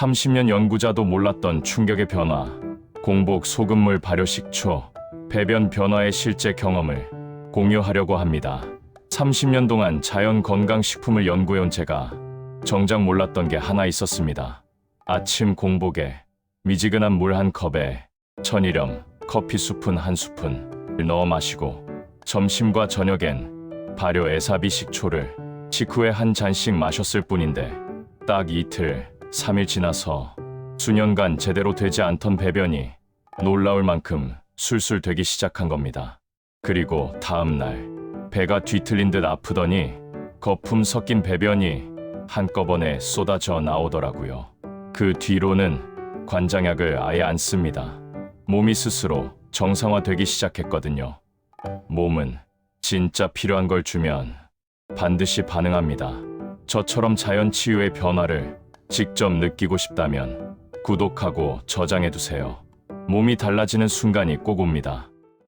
30년 연구자도 몰랐던 충격의 변화, 공복 소금물 발효 식초, 배변 변화의 실제 경험을 공유하려고 합니다. 30년 동안 자연 건강 식품을 연구해온 제가 정작 몰랐던 게 하나 있었습니다. 아침 공복에 미지근한 물 한 컵에 천일염, 커피 수푼 한 스푼을 넣어 마시고 점심과 저녁엔 발효 에사비 식초를 직후에 한 잔씩 마셨을 뿐인데 딱 이틀, 3일 지나서 수년간 제대로 되지 않던 배변이 놀라울 만큼 술술 되기 시작한 겁니다. 그리고 다음 날 배가 뒤틀린 듯 아프더니 거품 섞인 배변이 한꺼번에 쏟아져 나오더라고요. 그 뒤로는 관장약을 아예 안 씁니다. 몸이 스스로 정상화되기 시작했거든요. 몸은 진짜 필요한 걸 주면 반드시 반응합니다. 저처럼 자연 치유의 변화를 직접 느끼고 싶다면 구독하고 저장해 두세요. 몸이 달라지는 순간이 꼭 옵니다.